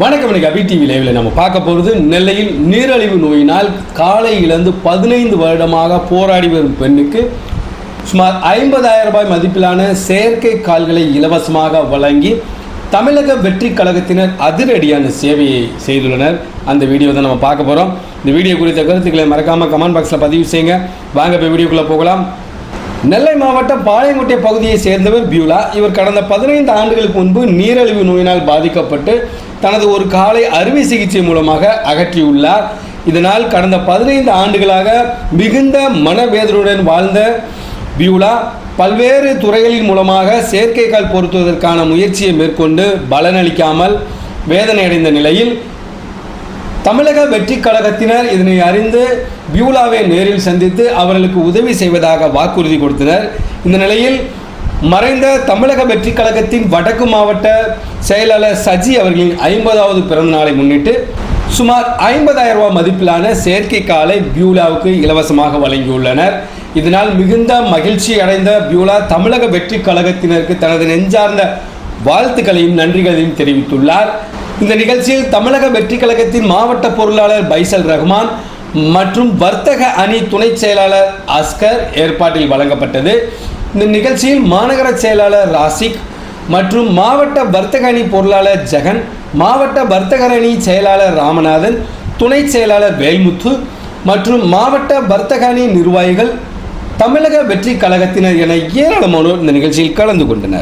வணக்கம் இன்னைக்கு அபி டிவி லைவில் நம்ம பார்க்க போகிறது நெல்லையில் நீரழிவு நோயினால் காலை இழந்து பதினைந்து வருடமாக போராடி வரும் பெண்ணுக்கு சுமார் ஐம்பதாயிரம் ரூபாய் மதிப்பிலான செயற்கை கால்களை இலவசமாக வழங்கி தமிழக வெற்றி கழகத்தினர் அதிரடியான சேவையை செய்துள்ளனர். அந்த வீடியோ தான் நம்ம பார்க்க போகிறோம் இந்த வீடியோ குறித்த கருத்துக்களை மறக்காமல் கமெண்ட் பாக்ஸில் பதிவு செய்யுங்க. வாங்க இப்போ வீடியோக்குள்ளே போகலாம். நெல்லை மாவட்டம் பாளையங்கோட்டை பகுதியை சேர்ந்தவர் பியூலா. இவர் கடந்த பதினைந்து ஆண்டுகளுக்கு முன்பு நீரிழிவு நோயினால் பாதிக்கப்பட்டு தனது ஒரு காலை அறுவை சிகிச்சை மூலமாக அகற்றியுள்ளார். இதனால் கடந்த பதினைந்து ஆண்டுகளாக மிகுந்த மனவேதனுடன் வாழ்ந்த பியூலா பல்வேறு துறைகளின் மூலமாக செயற்கைக்கால் பொருத்துவதற்கான முயற்சியை மேற்கொண்டு பலனளிக்காமல் வேதனையடைந்த நிலையில் தமிழக வெற்றி கழகத்தினர் இதனை அறிந்து பியூலாவை நேரில் சந்தித்து அவர்களுக்கு உதவி செய்வதாக வாக்குறுதி கொடுத்தனர். இந்த நிலையில் மறைந்த தமிழக வெற்றி கழகத்தின் வடக்கு மாவட்ட செயலாளர் சஜி அவர்களின் ஐம்பதாவது பிறந்த நாளை முன்னிட்டு சுமார் ஐம்பதாயிரம் ரூபாய் மதிப்பிலான செயற்கை காலை பியூலாவுக்கு இலவசமாக வழங்கியுள்ளனர். இதனால் மிகுந்த மகிழ்ச்சி அடைந்த பியூலா தமிழக வெற்றி கழகத்தினருக்கு தனது நெஞ்சார்ந்த வாழ்த்துக்களையும் நன்றிகளையும் தெரிவித்துள்ளார். இந்த நிகழ்ச்சியில் தமிழக வெற்றி கழகத்தின் மாவட்ட பொருளாளர் பைசல் ரஹ்மான் மற்றும் வர்த்தக அணி துணை செயலாளர் அஸ்கர் ஏற்பாட்டில் வழங்கப்பட்டது. இந்த நிகழ்ச்சியில் மாநகர செயலாளர் ராசிக் மற்றும் மாவட்ட வர்த்தக அணி பொருளாளர் ஜெகன் மாவட்ட வர்த்தகர் அணி செயலாளர் ராமநாதன் துணை செயலாளர் வேல்முத்து மற்றும் மாவட்ட வர்த்தக அணி நிர்வாகிகள் தமிழக வெற்றி கழகத்தினர் என ஏராளமானோர் இந்த நிகழ்ச்சியில் கலந்து கொண்டனர்.